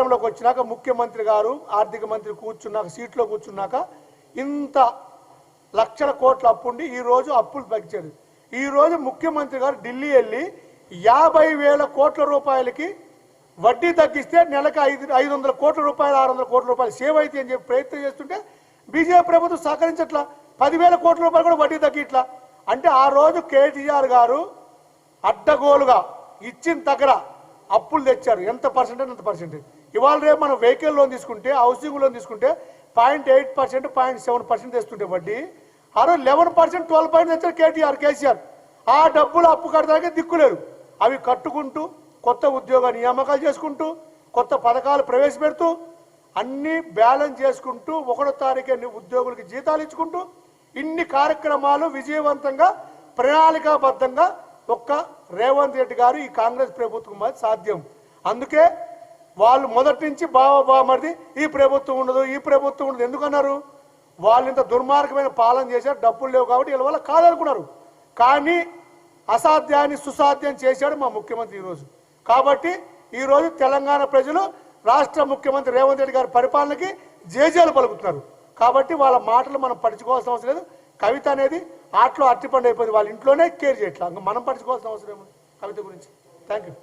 అధికారంలోకి వచ్చినాక ముఖ్యమంత్రి గారు ఆర్థిక మంత్రి కూర్చున్నాక సీట్లో కూర్చున్నాక ఇంత లక్షల కోట్ల అప్పుండి ఈ రోజు అప్పులు తగ్గించారు ఈ రోజు ముఖ్యమంత్రి గారు ఢిల్లీ వెళ్ళి యాభై వేల కోట్ల రూపాయలకి వడ్డీ తగ్గిస్తే నెలకు ఐదు ఐదు వందల కోట్ల రూపాయలు ఆరు వందల కోట్ల రూపాయలు సేవ్ అయితే అని చెప్పి ప్రయత్నం చేస్తుంటే బీజేపీ ప్రభుత్వం సహకరించట్లా? పదివేల కోట్ల రూపాయలు కూడా వడ్డీ తగ్గిట్లా? అంటే ఆ రోజు కేటీఆర్ గారు అడ్డగోలుగా ఇచ్చిన దగ్గర అప్పులు తెచ్చారు. ఎంత పర్సెంటేజ్ అంత పర్సెంటేజ్ ఇవాళ రేపు మనం వెహికల్ లోన్ తీసుకుంటే హౌసింగ్ లోన్ తీసుకుంటే point eight percent point seven percent తెస్తుంటే వడ్డీ. ఆ రోజు లెవెన్ పర్సెంట్ ట్వెల్వ్ పాయింట్ తెచ్చారు కేటీఆర్ కేసీఆర్. ఆ డబ్బులు అప్పు కట్టడానికి దిక్కులేరు అవి కట్టుకుంటూ కొత్త ఉద్యోగ నియామకాలు చేసుకుంటూ కొత్త పథకాలు ప్రవేశపెడుతూ అన్ని బ్యాలెన్స్ చేసుకుంటూ ఒకటో తారీఖు ఉద్యోగులకి జీతాలు ఇచ్చుకుంటూ ఇన్ని కార్యక్రమాలు విజయవంతంగా ప్రణాళికాబద్ధంగా ఒక్క రేవంత్ రెడ్డి గారు ఈ కాంగ్రెస్ ప్రభుత్వం సాధ్యం. అందుకే వాళ్ళు మొదటి నుంచి బావ బామర్ది ఈ ప్రభుత్వం ఉండదు ఈ ప్రభుత్వం ఉండదు. ఎందుకన్నారు? వాళ్ళు ఇంత దుర్మార్గమైన పాలన చేశారు డబ్బులు లేవు కాబట్టి వీళ్ళ వల్ల కాదనుకున్నారు. కానీ అసాధ్యాన్ని సుసాధ్యం చేశాడు మా ముఖ్యమంత్రి ఈరోజు. కాబట్టి ఈరోజు తెలంగాణ ప్రజలు రాష్ట్ర ముఖ్యమంత్రి రేవంత్ రెడ్డి గారి పరిపాలనకి జేజేలు పలుకుతున్నారు. కాబట్టి వాళ్ళ మాటలు మనం పట్టించుకోవాల్సిన అవసరం లేదు. కవిత అనేది ఆటలో అట్టిపండు అయిపోయింది. వాళ్ళ ఇంట్లోనే కేర్ చేయట్లా. మనం పట్టించుకోవాల్సిన అవసరం ఏముంది? కవిత గురించి. Thank you